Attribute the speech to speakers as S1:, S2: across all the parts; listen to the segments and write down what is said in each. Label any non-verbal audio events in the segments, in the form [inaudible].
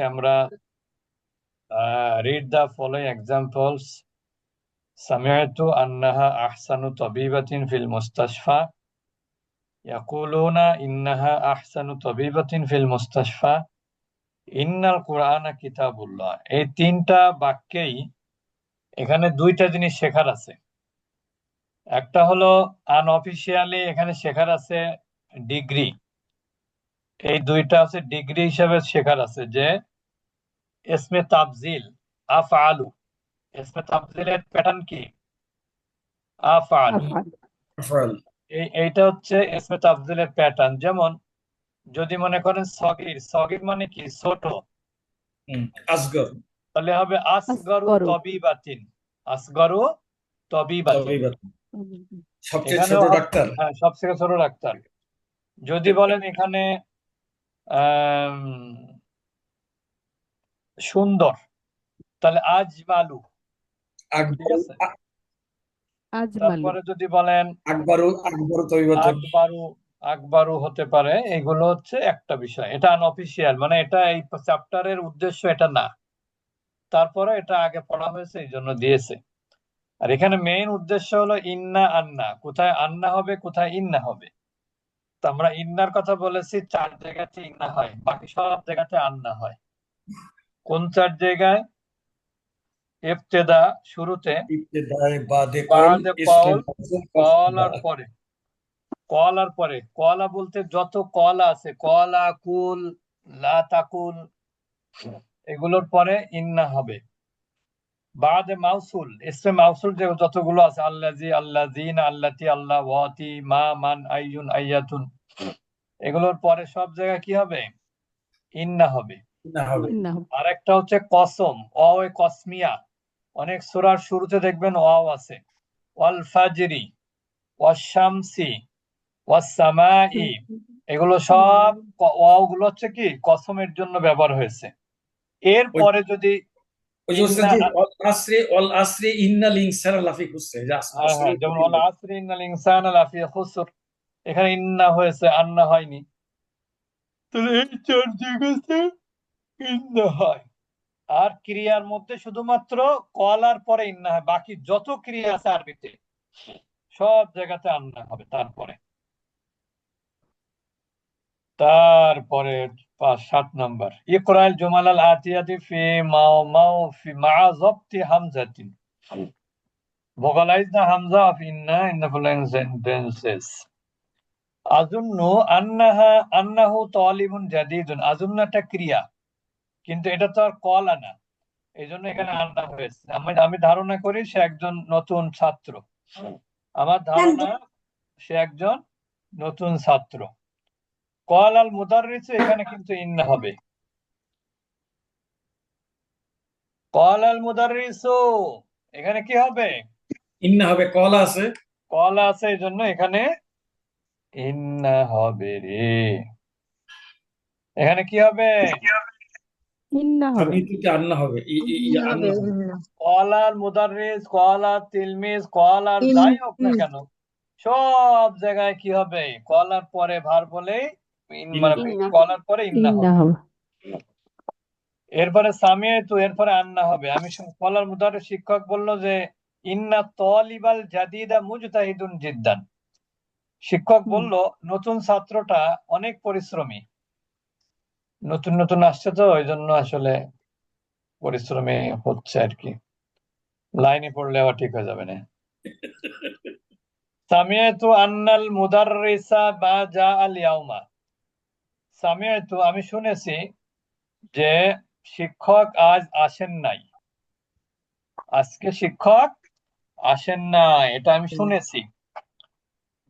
S1: আজকে আমরা read the following examples সামিআতু আন্নাহা আহসানু তবিবাতিন ফিল মুস্তাশফা। ইয়াকুলুনা ইন্নাহা আহসানু তবিবাতিন ফিল মুস্তাশফা। ইন্নাল কুরআনা কিতাবুল্লাহ। এই তিনটা বাক্যেই এখানে দুইটা জিনিস শেখার আছে। একটা হলো আন আনঅফিসিয়ালি এখানে শেখার আছে ডিগ্রি। এই দুইটা আছে ডিগ্রি হিসাবে শেখার আছে যে এসমে তাবজিল আফ আলু এসমে তাবজিলের প্যাটার্ন কি? আফ আলু
S2: আফআল।
S1: এইটা হচ্ছে এসমে তাবজিলের প্যাটার্ন যেমন যদি মনে করেন সগির সগির মানে কি? ছোট।
S2: আসগর।
S1: তাহলে হবে আসগরু। তবিবাতিন। আসগরু তবিবাতিন।
S2: তবিবাত। সবচেয়ে ছোট ডাক্তার।
S1: হ্যাঁ সবথেকে ছোট ডাক্তার। যদি বলেন এখানে আম, সুন্দর। তাহলে আজমালু ঠিক আছে? তারপরে যদি বলেন
S2: আকবরু আকবরু তবিবাত
S1: আকবারু আকবারু হতে পারে। এগুলো হচ্ছে একটা বিষয়। এটা আনঅফিসিয়াল মানে এটা এই চ্যাপ্টারের উদ্দেশ্য এটা না। তারপরে এটা আগে পড়া হয়েছে এই জন্য দিয়েছে। আর এখানে মেইন উদ্দেশ্য হলো ইন্না আন্না। কোথায় আন্না হবে কোথায় ইন্না হবে? তো আমরা ইন্নার কথা বলেছি চার জায়গাতে ইন্না হয় বাকি সব জায়গাতে আন্না হয়। কোন চার জায়গায়? ইবতেদা শুরুতে কলার পরে। কলার পরে। কলা বলতে যত কলা আছে কলা কুল লা তাকুল এগুলোর পরে ইন্না হবে। বাদে মাউসুল ইসমে মাউসুল যে যতগুলো আছে আল্লাজি আল্লাজিন আল্লাতি আল্লাহ ওয়াতি মা মান আইয়ুন আইয়াতুন এগুলোর পরে সব জায়গায় কি হবে? ইন্না হবে। আর একটা হচ্ছে কসম অ কসমিয়া। অনেক সূরার শুরুতে দেখবেন ওয়াও আছে। ওয়াল ফাজরি ওয়াশ শামসি ওয়াস এগুলো সব ওয়াও গুলো হচ্ছে কি কসমের জন্য ব্যবহার হয়েছে। এরপরে যদি এখানে ইন্না হয়েছে আন্না হয়নি। তাহলে এই চার জায়গাতে ইন্না হয় আর ক্রিয়ার মধ্যে শুধুমাত্র কলার পরে ইন্না হয় বাকি যত ক্রিয়া আছে আরবিতে, সব জায়গাতে আন্না হবে তারপরে। তারপরে পাঁচ সাত নম্বর। ইকরাইল জুমাল আল আতিয়াতি ফি মাও মাও ফি মা জবতি হামজাতিন। Vocalize the Hamza of inna in the following sentences. আজুন্নু আন্নাহা আন্নাহু তালিবুন জাদিদুন আজুন্নু একটা ক্রিয়া। কিন্তু এটা তো আর কলা না এই জন্য এখানে আন্না হয়েছে। আমি আমি ধারণা করি সে একজন নতুন ছাত্র। আমার ধারণা সে একজন নতুন ছাত্র। কল আল মুদাররিস এখানে কিন্তু ইন্না হবে। কল আল মুদাররিস এখানে কি হবে?
S2: ইন্না হবে কল আছে।
S1: কল আছে এই জন্য এখানে ইন্না হবে রে। এখানে কি হবে?
S3: কি হবে?
S2: ইন্না হবে। আন্না হবে।
S1: আন্না মুদাররিস তিলমিজ কল আর যাই হোক না কেন সব জায়গায় কি হবে? কল আর পরে ভার বলে মানে কল আর পরে ইন্না হবে।
S3: হবে।
S1: এরপরে সামিয়ে তো এরপরে আন্না হবে। আমি কলার মুদারের শিক্ষক বলল যে ইন্না তলিবাল জাদিদা মুজতাহিদুন জিদ্দান। শিক্ষক। বলল নতুন ছাত্রটা অনেক পরিশ্রমী। নতুন নতুন আসছে তো ওই জন্য আসলে পরিশ্রমী হচ্ছে আর কি লাইনে পড়লে আবার ঠিক হয়ে যাবে না। [laughs] সামিয়াতু আন্নাল মুদাররিসা মা জা আল ইয়াউমা। সামিয়াতু আমি শুনেছি যে শিক্ষক আজ আসেন নাই। আজকে শিক্ষক আসেন নাই এটা আমি শুনেছি।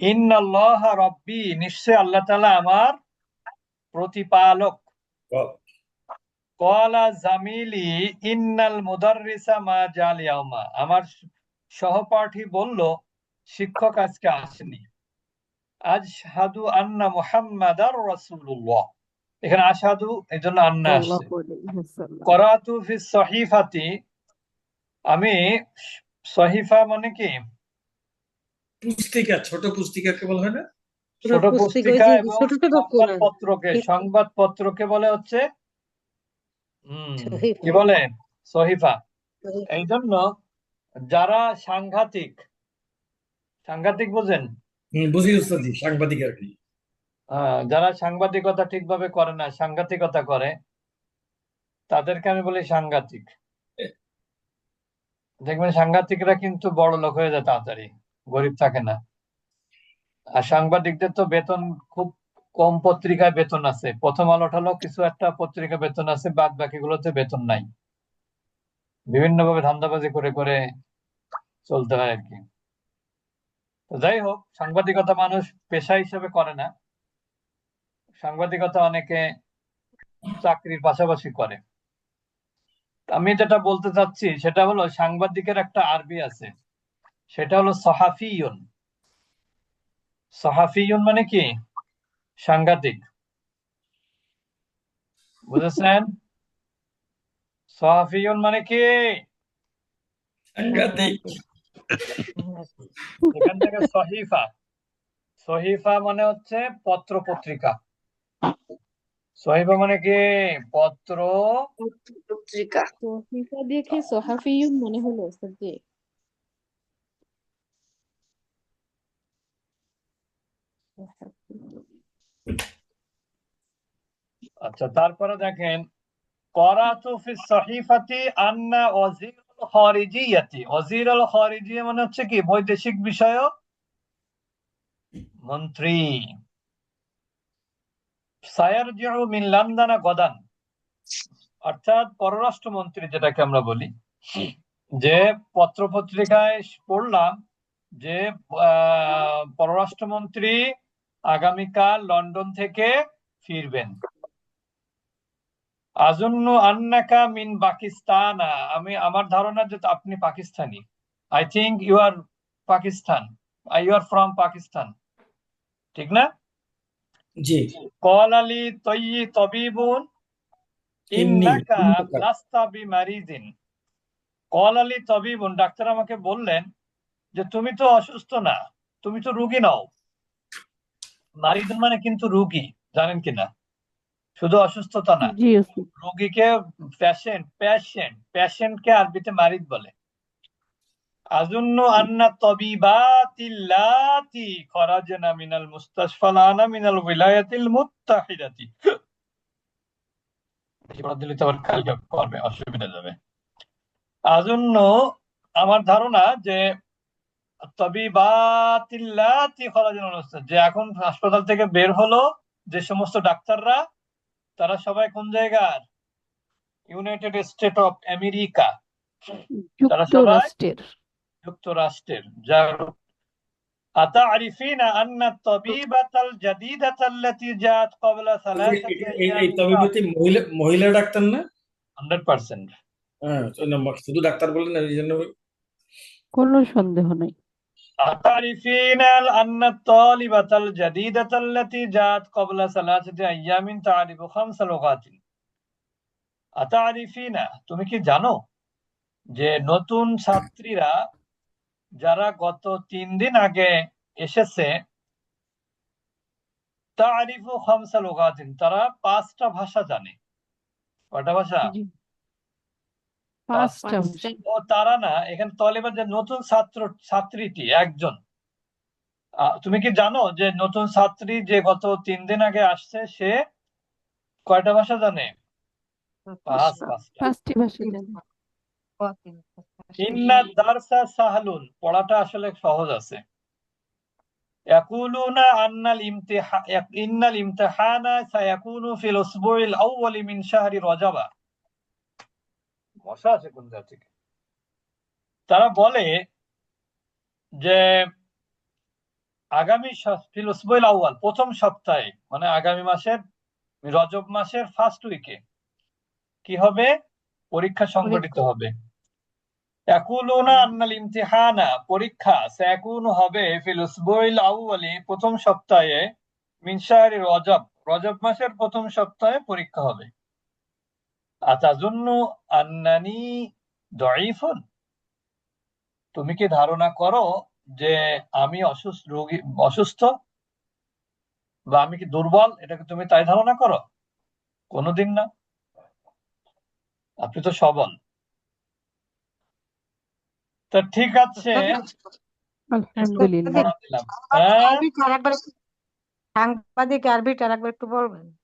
S1: ইন্নাল্লাহ রব্বি নিশ্চয় আল্লাহ তাআলা আমার প্রতিপালক।
S2: কল।
S1: জামিলি ইন্নাল মুদাররিসা মা জাল আমার সহপাঠী বলল শিক্ষক আজকে আসেনি। আজহাদু আন্না মুহাম্মাদার রাসূলুল্লাহ। এখানে আসাধু এই জন্য আন্না আসছে। করাতু ফি সহিফাতি আমি সহিফা মানে কি?
S2: পুস্তিকা ছোট পুস্তিকাকে বলা হয় না?
S1: ছোট
S4: পুস্তিকা,
S1: এবং
S4: ছোট ছোট কোরআন।
S1: সংবাদপত্রকে সংবাদপত্রকে বলে হচ্ছে? হুম কি বলে? সহিফা। এই জন্য যারা সাংঘাতিক সাংঘাতিক বোঝেন?
S2: বুঝি উস্তাদি সাংবাদিক আর কি।
S1: আহ, যারা সাংবাদিকতা ঠিকভাবে করে না সাংঘাতিকতা করে তাদেরকে আমি বলি সাংঘাতিক। দেখবেন সাংঘাতিকরা কিন্তু বড় লোক হয়ে যায় তাড়াতাড়ি গরিব থাকে না। আর সাংবাদিকদের তো বেতন খুব কম পত্রিকায় বেতন আছে। প্রথম আলোটা হলো কিছু একটা পত্রিকা বেতন আছে বাদ বাকিগুলোতে বেতন নাই। বিভিন্নভাবে ধান্দাবাজি করে করে চলতে হয় আর কি যাই হোক, সাংবাদিকতা মানুষ পেশা হিসেবে করে না। সাংবাদিকতা অনেকে চাকরির পাশাপাশি করে। আমি যেটা বলতে চাচ্ছি, সেটা হলো সাংবাদিকের একটা আরবি আছে। সেটা হলো সহাফিয়ুন সহাফিয়ুন মানে কি? সাংঘাতিক। বুঝেছেন? সহাফিয়ুন মানে কি?
S2: সাংঘাতিক।
S1: এখান থেকে সহিফা। সহিফা মানে হচ্ছে পত্র পত্রিকা সহিফা মানে কি? পত্র
S4: পত্রিকা
S3: সহিফা দেখে সহাফিয়ুন মনে হলো ওস্তাদ
S1: আচ্ছা তারপরে দেখেন, করাতু ফি সহিফাতি আন্না ওয়াজির খারিজিয়াতি। ওয়াজির আল খারিজিয়া মানে হচ্ছে কি? বৈদেশিক মন্ত্রী। সায়ারজিউ মিন গদান। অর্থাৎ পররাষ্ট্রমন্ত্রী যেটাকে আমরা বলি। যে পত্র পত্রিকায় পড়লাম যে পররাষ্ট্রমন্ত্রী আগামীকাল লন্ডন থেকে ফিরবেন। আজন্য আন্নাকা মিন পাকিস্তান। আমি আমার ধারণা যে আপনি Pakistani. I think you are Pakistan. You are from Pakistan. ঠিক না?
S2: জি।
S1: কল আলী তৈয়ি তবিবুন ইন্নাকা। লাস্তা বিমারিদিন। কল আলী তবিবুন ডাক্তার আমাকে বললেন যে তুমি তো অসুস্থ না তুমি তো রুগী নও। মারিদিন মানে কিন্তু রুগী জানেন কিনা? শুধু অসুস্থতা না। রোগীকে পেশেন্ট পেশেন্ট পেশেন্টকে আরবিতে মারিদ বলে। আজুন্ন আন্না তবিবাতিল্লাতি খরাজনা মিনাল মুস্তাশফালানা মিনাল উইলায়াতিল মুত্তাহিদাতি। দিলে তো আবার কালকে করবে অসুবিধা যাবে। আজুন্ন আমার ধারণা যে তবিবাতিল্লাতি খরাজনা মিনাল মুস্তাশ- যে এখন হাসপাতাল থেকে বের হলো যে সমস্ত ডাক্তাররা তারা সবাই কোন জায়গার ইউনাইটেড স্টেট অফ আমেরিকা তারা সবাই
S3: যুক্তরাষ্ট্রের
S1: যুক্তরাষ্ট্রের যার أتعرفين أن الطبيبة الجديدة التي جاءت قبل ثلاثة
S2: এই- এই- এই
S1: أيام
S2: তবিবতী মহিলা মহিলা ডাক্তার না
S1: 100%
S2: হ্যাঁ তো না, শুধু ডাক্তার বললেন এই জন্য
S3: কোনো সন্দেহ নাই
S1: أتعرفين أن الطالبة الجديدة التي جاءت قبل ثلاثة أيام تعرف خمس لغات أتعرفين তুমি কি জানো যে নতুন ছাত্রীরা যারা গত তিন দিন আগে এসেছে তারিফু খামসা লুগাতিন তারা পাঁচটা ভাষা জানে কয়টা ভাষা ও তারা না এখানে তলেবার যে নতুন ছাত্র ছাত্রীটি একজন। আহ, তুমি কি জানো যে নতুন ছাত্রী যে গত তিন দিন আগে আসছে সে কয়টা ভাষা জানে? পাঁচ পাঁচটি।
S3: ভাষা। জানি।
S1: ইন্না দারসা সাহালুন পড়াটা আসলে সহজ আছে। ইয়াকুলুনা আন্নাল ইমতিহা ইন্নাল ইমতিহানা সায়াকুনু ফিল উসবুইল আউওয়ালি মিন শাহরি রজাবা। মশা আছে কোন জায়গা থেকে? তারা বলে যে আগামী সপ- ফিল আউয়াল প্রথম সপ্তাহে মানে আগামী মাসের রজব মাসের ফার্স্ট উইকে কি হবে? পরীক্ষা সংগঠিত হবে। ইমতিহানা পরীক্ষা সায়াকুনু হবে ফিল উসবুইল আউওয়ালি প্রথম সপ্তাহে মিন শাহরি রজব। রজব মাসের প্রথম সপ্তাহে পরীক্ষা হবে। আতাজুন্নু আন্নানি দঈফুন? তুমি কি ধারণা করো যে আমি অসুস্থ রোগী অসুস্থ? বা আমি কি দুর্বল? এটাকে তুমি তাই ধারণা করো? কোনোদিন না। আপনি তো সবল। তা ঠিক আছে। হ্যাঁ?
S5: আরবিটা সাংবাদিক আরবিটা আরেকবার একটু বলবেন।